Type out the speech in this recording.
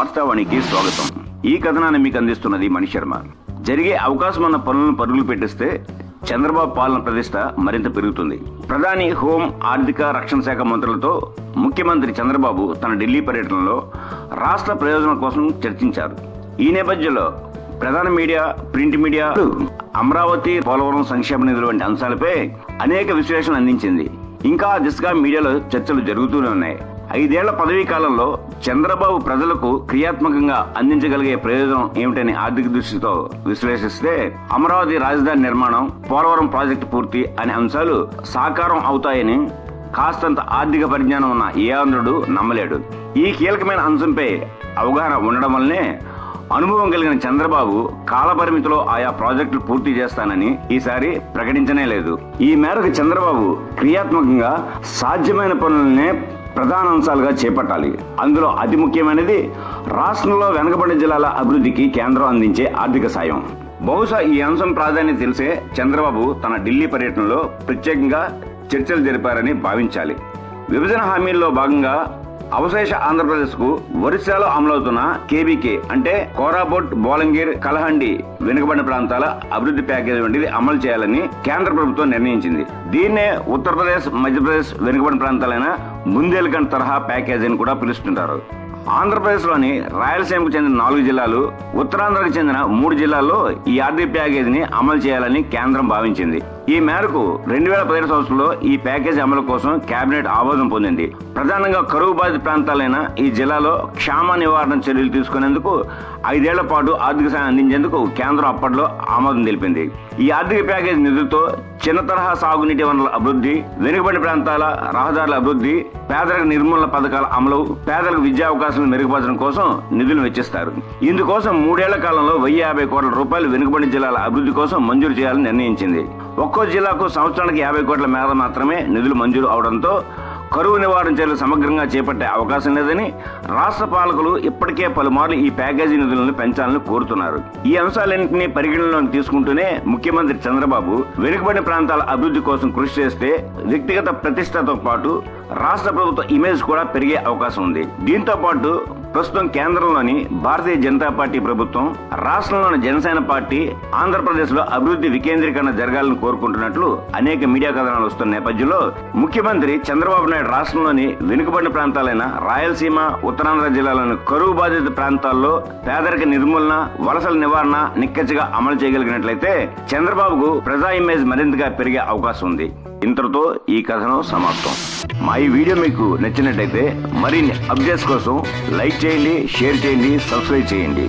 వార్తావాణికి స్వాగతం. ఈ కథనాన్ని మీకు అందిస్తున్నది మణి శర్మ. జరిగే అవకాశం ఉన్న పనులను పరుగులు పెట్టిస్తే చంద్రబాబు పాలన ప్రతిష్ట మరింత పెరుగుతుంది. ప్రధాని హోం ఆర్థిక రక్షణ శాఖ మంత్రులతో ముఖ్యమంత్రి చంద్రబాబు తన ఢిల్లీ పర్యటనలో రాష్ట్ర ప్రయోజనం కోసం చర్చించారు. ఈ నేపథ్యంలో ప్రధాన media print media Amaravati Polavaram సంక్షేమ నిధులు వంటి అంశాలపై అనేక విశ్లేషణలు అందించింది. ఇంకా దిశగా మీడియాలో చర్చలు జరుగుతూనే ఉన్నాయి. ఐదేళ్ళ పదవీ కాలంలో చంద్రబాబు ప్రజలకు క్రియాత్మకంగా అందించగలిగే ప్రయోజనం ఏమిటని ఆర్థిక దృష్టితో విశ్లేషిస్తే అమరావతి రాజధాని నిర్మాణం పోలవరం ప్రాజెక్టు పూర్తి అనే అంశాలు సాకారం అవుతాయని కాస్తంత ఆర్థిక పరిజ్ఞానం ఉన్న ఏ ఆంధ్రుడు నమ్మలేడు. ఈ కీలకమైన అంశంపై అవగాహన ఉండడం వల్లనే అనుభవం కలిగిన చంద్రబాబు కాలపరిమితిలో ఆయా ప్రాజెక్టులు పూర్తి చేస్తానని ఈసారి ప్రకటించనే లేదు. ఈ మేరకు చంద్రబాబు క్రియాత్మకంగా సాధ్యమైన పనులనే ప్రధాన అంశాలుగా చేపట్టాలి. అందులో అతి ముఖ్యమైనది రాష్ట్రంలో వెనుకబడిన జిల్లాల అభివృద్ధికి కేంద్రం అందించే ఆర్థిక సాయం. బహుశా ఈ అంశం ప్రాధాన్యత తెలిసే చంద్రబాబు తన ఢిల్లీ పర్యటనలో ప్రత్యేకంగా చర్చలు జరిపారని భావించాలి. విభజన హామీల్లో భాగంగా అవశేష ఆంధ్రప్రదేశ్కు ఒరిస్సాలో అమలవుతున్న కేబీకే అంటే కోరాబోట్ బోలంగీర్ కలహండి వెనుకబడిన ప్రాంతాల అభివృద్ధి ప్యాకేజీ వంటిది అమలు చేయాలని కేంద్ర ప్రభుత్వం నిర్ణయించింది. దీన్నే ఉత్తరప్రదేశ్ మధ్యప్రదేశ్ వెనుకబడిన ప్రాంతాలైన బుందేల్ఖండ్ తరహా ప్యాకేజీ అని కూడా పిలుస్తుంటారు. ఆంధ్రప్రదేశ్లోని రాయలసీమకు చెందిన నాలుగు జిల్లాలు ఉత్తరాంధ్రకు చెందిన మూడు జిల్లాల్లో ఈ ఆర్థిక ప్యాకేజీని అమలు చేయాలని కేంద్రం భావించింది. ఈ మేరకు రెండు వేల పదిహేడు సంవత్సరంలో ఈ ప్యాకేజ్ అమలు కోసం కేబినెట్ ఆమోదం పొందింది. ప్రధానంగా కరువు బాధిత ప్రాంతాలైన ఈ జిల్లాలో క్షామ నివారణ చర్యలు తీసుకునేందుకు ఐదేళ్ళ పాటు ఆర్థిక సాయం అందించేందుకు కేంద్రం అప్పట్లో ఆమోదం తెలిపింది. ఈ ఆర్థిక ప్యాకేజ్ నిధులతో చిన్న తరహా సాగునీటి వనరుల అభివృద్ధి వెనుకబడి ప్రాంతాల రహదారుల అభివృద్ధి పేదరిక నిర్మూలన పథకాల అమలు పేదలకు విద్యా అవకాశాలను మెరుగుపరచడం కోసం నిధులు వెచ్చిస్తారు. ఇందుకోసం మూడేళ్ళ కాలంలో వెయ్యి యాభై కోట్ల రూపాయలు వెనుకబడి జిల్లాల అభివృద్ధి కోసం మంజూరు చేయాలని నిర్ణయించింది. ఒక్కో జిల్లాకు సంవత్సరానికి యాభై కోట్ల మేర మాత్రమే నిధులు మంజూరు అవడంతో కరువు నివారణ చర్యలు సమగ్రంగా చేపట్టే అవకాశం లేదని రాష్ట్ర పాలకులు ఇప్పటికే పలుమార్లు ఈ ప్యాకేజీ నిధులను పెంచాలని కోరుతున్నారు. ఈ అంశాలన్నింటినీ పరిగణనలోకి తీసుకుంటూనే ముఖ్యమంత్రి చంద్రబాబు వెనుకబడిన ప్రాంతాల అభివృద్ధి కోసం కృషి చేస్తే వ్యక్తిగత ప్రతిష్టతో పాటు రాష్ట్ర ప్రభుత్వ ఇమేజ్ కూడా పెరిగే అవకాశం ఉంది. దీంతో పాటు ప్రస్తుతం కేంద్రంలోని భారతీయ జనతా పార్టీ ప్రభుత్వం రాష్ట్రంలోని జనసేన పార్టీ ఆంధ్రప్రదేశ్లో అభివృద్ధి వికేంద్రీకరణ జరగాలని కోరుకుంటున్నట్లు అనేక మీడియా కథనాలు వస్తున్న నేపథ్యంలో ముఖ్యమంత్రి చంద్రబాబు నాయుడు రాష్ట్రంలోని వెనుకబడిన ప్రాంతాలైన రాయలసీమ ఉత్తరాంధ్ర జిల్లాలోని కరువు బాధిత ప్రాంతాల్లో పేదరిక నిర్మూలన వలసల నివారణ నిక్కచ్చిగా అమలు చేయగలిగినట్లయితే చంద్రబాబుకు ప్రజా ఇమేజ్ మరింతగా పెరిగే అవకాశం ఉంది. ఇంతటితో ఈ కథనం సమాప్తం. మా ఈ వీడియో మీకు నచ్చినట్టయితే మరిన్ని అప్డేట్స్ కోసం లైక్ చేయండి షేర్ చేయండి సబ్స్క్రైబ్ చేయండి.